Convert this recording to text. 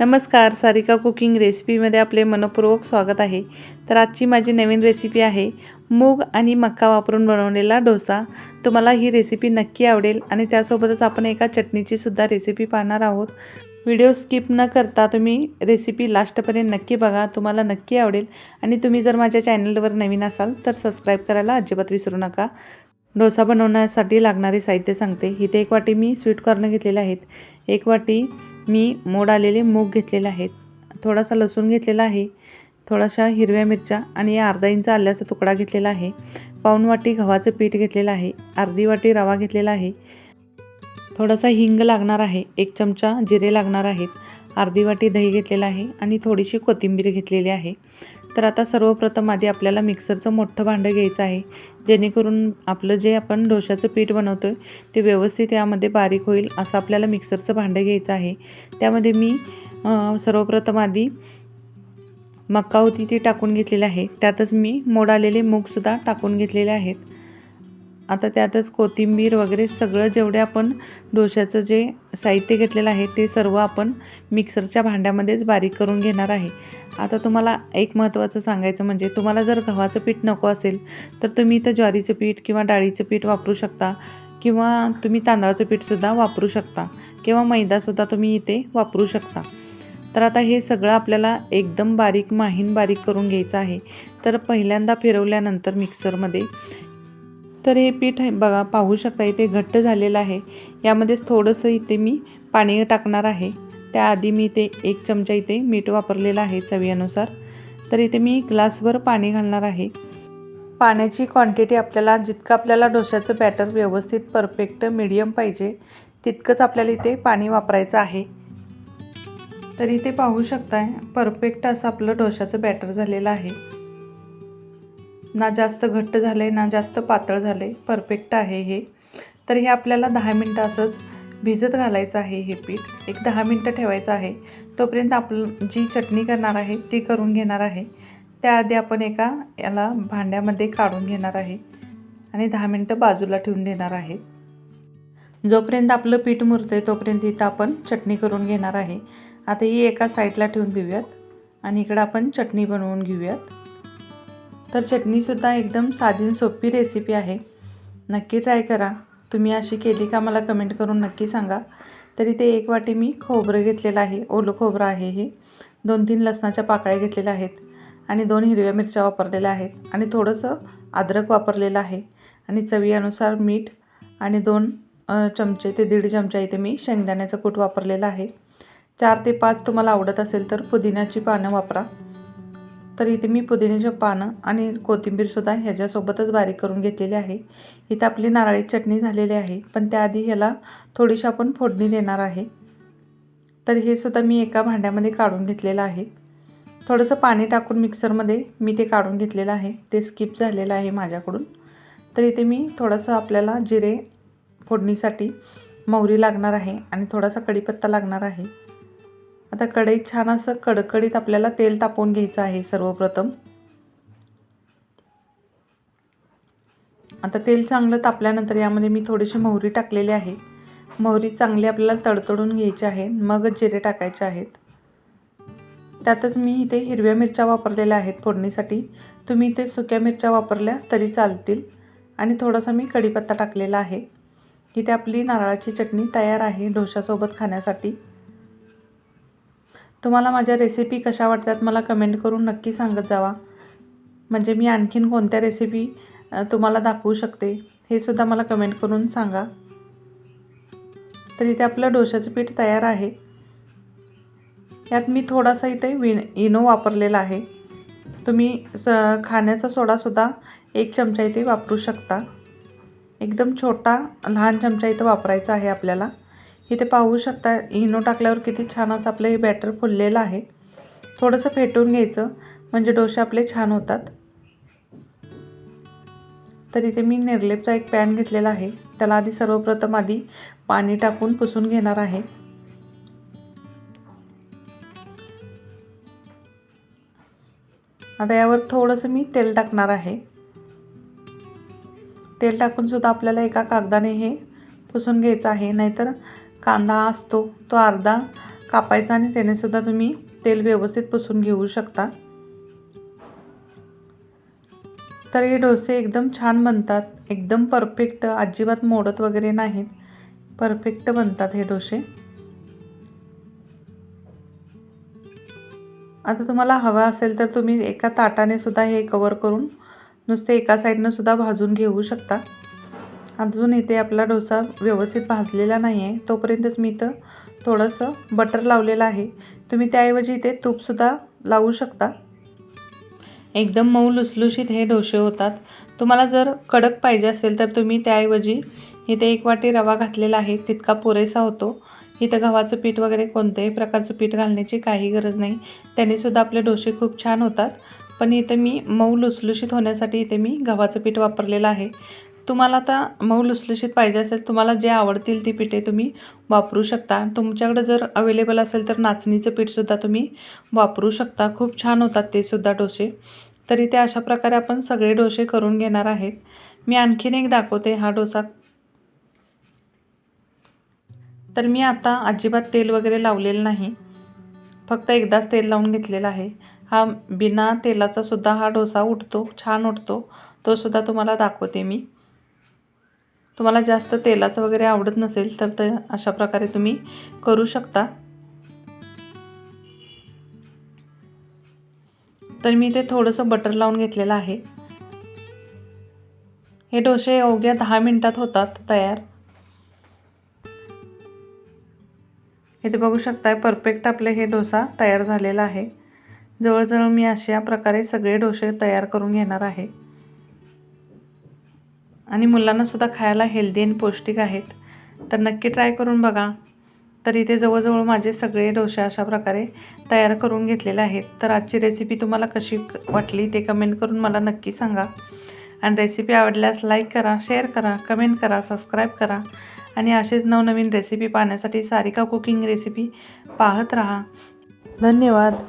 नमस्कार सारिका कुकिंग रेसिपीमध्ये आपले मनपूर्वक स्वागत आहे. तर आजची माझी नवीन रेसिपी आहे मूग आणि मक्का वापरून बनवलेला डोसा. तुम्हाला ही रेसिपी नक्की आवडेल आणि त्यासोबतच आपण एका चटणीची सुद्धा रेसिपी पाहणार आहोत. व्हिडिओ स्किप न करता तुम्ही रेसिपी लास्टपर्यंत नक्की बघा तुम्हाला नक्की आवडेल. आणि तुम्ही जर माझ्या चॅनलवर नवीन असाल तर सबस्क्राईब करायला अजिबात विसरू नका. डोसा बनवण्यासाठी लागणारे साहित्य सांगते. इथे एक वाटी मी स्वीट कॉर्न घेतलेले आहेत. एक वाटी मी मोड आलेले मूग घेतलेले आहेत. थोडासा लसूण घेतलेला आहे. थोडाशा हिरव्या मिरच्या आणि अर्धा इंच आल्याचा तुकडा घेतलेला आहे. पाऊण वाटी गव्हाचं पीठ घेतलेलं आहे. अर्धी वाटी रवा घेतलेला आहे. थोडासा हिंग लागणार आहे. एक चमचा जिरे लागणार आहेत. अर्धी वाटी दही घेतलेलं आहे आणि थोडीशी कोथिंबीर घेतलेली आहे. तर आता सर्वप्रथम आधी आपल्याला मिक्सरचं मोठं भांडं घ्यायचं आहे. जेणेकरून आपलं जे आपण डोशाचं पीठ बनवतो आहे ते व्यवस्थित यामध्ये बारीक होईल असं आपल्याला मिक्सरचं भांडं घ्यायचं आहे. त्यामध्ये मी सर्वप्रथम आधी मका होती ती टाकून घेतलेली आहे. त्यातच मी मोड आलेले मूगसुद्धा टाकून घेतलेले आहेत. आता त्यातच कोथिंबीर वगैरे सगळं जेवढे आपण डोशाचं जे साहित्य घेतलेलं आहे ते सर्व आपण मिक्सरच्या भांड्यामध्येच बारीक करून घेणार आहे. आता तुम्हाला एक महत्त्वाचं सांगायचं म्हणजे तुम्हाला जर गव्हाचं पीठ नको असेल तर तुम्ही इथं ज्वारीचं पीठ किंवा डाळीचं पीठ वापरू शकता किंवा तुम्ही तांदळाचं पीठसुद्धा वापरू शकता किंवा मैदासुद्धा तुम्ही इथे वापरू शकता. तर आता हे सगळं आपल्याला एकदम बारीक माहीन बारीक करून घ्यायचं आहे. तर पहिल्यांदा फिरवल्यानंतर मिक्सरमध्ये तर हे पीठ आहे बघा पाहू शकता इथे घट्ट झालेलं आहे. यामध्येच थोडंसं इथे मी पाणी टाकणार आहे. त्याआधी मी इथे एक चमचा इथे मीठ वापरलेलं आहे चवीनुसार. तर इथे मी ग्लासभर पाणी घालणार आहे. पाण्याची क्वांटिटी आपल्याला जितकं आपल्याला डोशाचं बॅटर व्यवस्थित परफेक्ट मिडियम पाहिजे तितकंच आपल्याला इथे पाणी वापरायचं आहे. तर इथे पाहू शकताय परफेक्ट असं आपलं डोशाचं बॅटर झालेलं आहे. ना जास्त घट्ट झालं आहे ना जास्त पातळ झालं आहे परफेक्ट आहे हे. तर हे आपल्याला दहा मिनटं असंच भिजत घालायचं आहे हे पीठ. एक दहा मिनटं ठेवायचं आहे. तोपर्यंत आपण जी चटणी करणार आहे ती करून घेणार आहे. त्याआधी आपण एका याला भांड्यामध्ये काढून घेणार आहे. आणि दहा मिनटं बाजूला ठेवून देणार आहे. जोपर्यंत आपलं पीठ मुरतं आहे तोपर्यंत इथं आपण चटणी करून घेणार आहे. आता ही एका साईडला ठेवून देऊयात. आणि इकडं आपण चटणी बनवून घेऊयात. तर चटणीसुद्धा एकदम साधी सोपी रेसिपी आहे. नक्की ट्राय करा. तुम्ही अशी केली का मला कमेंट करून नक्की सांगा. तरी ते एक वाटी मी खोबरं घेतलेलं आहे. ओलं खोबरं आहे हे. दोन तीन लसणाच्या पाकळ्या घेतलेल्या आहेत. आणि दोन हिरव्या मिरच्या वापरलेल्या आहेत. आणि थोडंसं अद्रक वापरलेलं आहे. आणि चवीनुसार मीठ आणि दोन चमचे ते दीड चमचा इथे मी शेंगदाण्याचं कूट वापरलेलं आहे. चार ते पाच तुम्हाला आवडत असेल तर पुदिन्याची पानं वापरा. तर इथे मी पुदिन्याची पानं आणि कोथिंबीरसुद्धा ह्याच्यासोबतच बारीक करून घेतलेली आहे. इथं आपली नारळी चटणी झालेली आहे पण त्याआधी ह्याला थोडीशी आपण फोडणी देणार आहे. तर हे सुद्धा मी एका भांड्यामध्ये काढून घेतलेलं आहे. थोडंसं पाणी टाकून मिक्सरमध्ये मी ते काढून घेतलेलं आहे. ते स्किप झालेलं आहे माझ्याकडून. तर इथे मी थोडंसं आपल्याला जिरे फोडणीसाठी मोहरी लागणार आहे आणि थोडासा कढीपत्ता लागणार आहे. आता कढईत छान असं कडकडीत आपल्याला तेल तापवून घ्यायचं आहे सर्वप्रथम. आता तेल चांगलं तापल्यानंतर यामध्ये मी थोडीशी मोहरी टाकलेली आहे. मोहरी चांगली आपल्याला तडतडून घ्यायची आहे मगच जिरे टाकायचे आहेत. त्यातच मी इथे हिरव्या मिरच्या वापरलेल्या आहेत फोडणीसाठी. तुम्ही इथे सुक्या मिरच्या वापरल्या तरी चालतील. आणि थोडासा मी कढीपत्ता टाकलेला आहे. इथे आपली नारळाची चटणी तयार आहे डोशासोबत खाण्यासाठी. तुम्हाला माझ्या रेसिपी कशा वाटतात मला कमेंट करून नक्की सांगत जावा. म्हणजे मी आणखीन कोणत्या रेसिपी तुम्हाला दाखवू शकते हे सुद्धा मला कमेंट करून सांगा. तर इथे आपलं डोशाचं पीठ तयार आहे. यात मी थोडासा इथे विन इनो वापरलेला आहे. तुम्ही स खाण्याचा सोडासुद्धा एक चमचा इथे वापरू शकता. एकदम छोटा लहान चमचा इथं वापरायचा आहे आपल्याला. इथे पाहू शकता इनो टाकल्यावर किती छान असं आपलं हे बॅटर फुललेलं आहे. थोडंसं फेटून घ्यायचं म्हणजे डोसे आपले छान होतात. तर इथे मी निर्लेपचा एक पॅन घेतलेला आहे. त्याला आधी सर्वप्रथम आधी पाणी टाकून पुसून घेणार आहे. आता यावर थोडंसं मी तेल टाकणार आहे. तेल टाकून सुद्धा आपल्याला एका कागदाने हे पुसून घ्यायचं आहे. नाहीतर कांदा असतो तो अर्धा कापायचा आणि त्यानेसुद्धा तुम्ही तेल व्यवस्थित पुसून घेऊ शकता. तर हे डोसे एकदम छान बनतात. एकदम परफेक्ट अजिबात मोडत वगैरे नाहीत. परफेक्ट बनतात हे डोसे. आता तुम्हाला हवा असेल तर तुम्ही एका ताटाने सुद्धा हे कवर करून नुसते एका साईडनं सुद्धा भाजून घेऊ शकता. अजून इथे आपला डोसा व्यवस्थित भाजलेला नाही आहे तोपर्यंतच मी इथं थोडंसं बटर लावलेलं आहे. तुम्ही त्याऐवजी इथे तूपसुद्धा लावू शकता. एकदम मऊ लुसलुशीत हे डोसे होतात. तुम्हाला जर कडक पाहिजे असेल तर तुम्ही त्याऐवजी इथे एक वाटी रवा घातलेला आहे. तितका पुरेसा होतो. इथं गव्हाचं पीठ वगैरे कोणत्याही प्रकारचं पीठ घालण्याची काही गरज नाही. त्यानेसुद्धा आपले डोसे खूप छान होतात. पण इथे मी मऊ लुसलुशीत होण्यासाठी इथे मी गव्हाचं पीठ वापरलेलं आहे. तुम्हाला आता मऊ लुसलुशीत पाहिजे असेल तुम्हाला जे आवडतील ती पिठे तुम्ही वापरू शकता. तुमच्याकडे जर अवेलेबल असेल तर नाचणीचं पीठसुद्धा तुम्ही वापरू शकता. खूप छान होतात ते सुद्धा डोसे. तरी ते अशा प्रकारे आपण सगळे डोसे करून घेणार आहेत. मी आणखीन एक दाखवते हा डोसा. तर मी आता अजिबात तेल वगैरे लावलेलं नाही. फक्त एकदाच तेल लावून घेतलेला आहे. हा बिना तेलाचा सुद्धा हा डोसा उठतो छान उठतो तो सुद्धा तुम्हाला दाखवते मी. तुम्हाला जास्त तेलाचं वगैरे आवडत नसेल तर ते अशा प्रकारे तुम्ही करू शकता. तर मी ते थोडंसं बटर लावून घेतलेलं आहे. हे डोसे अवघ्या दहा मिनटात होतात तयार. इथे बघू शकताय परफेक्ट आपले हे डोसा तयार झालेला आहे. जवळजवळ मी अशा प्रकारे सगळे डोसे तयार करून घेणार आहे. आणि मुलांनासुद्धा खायला हेल्दी आणि पौष्टिक आहेत. तर नक्की ट्राय करून बघा. तर इथे जवळजवळ माझे सगळे डोसे अशा प्रकारे तयार करून घेतलेले आहेत. तर आजची रेसिपी तुम्हाला कशी वाटली ते कमेंट करून मला नक्की सांगा. आणि रेसिपी आवडल्यास लाईक करा शेअर करा कमेंट करा सबस्क्राईब करा. आणि असेच नवनवीन रेसिपी पाहण्यासाठी सारिका कुकिंग रेसिपी पाहत राहा. धन्यवाद.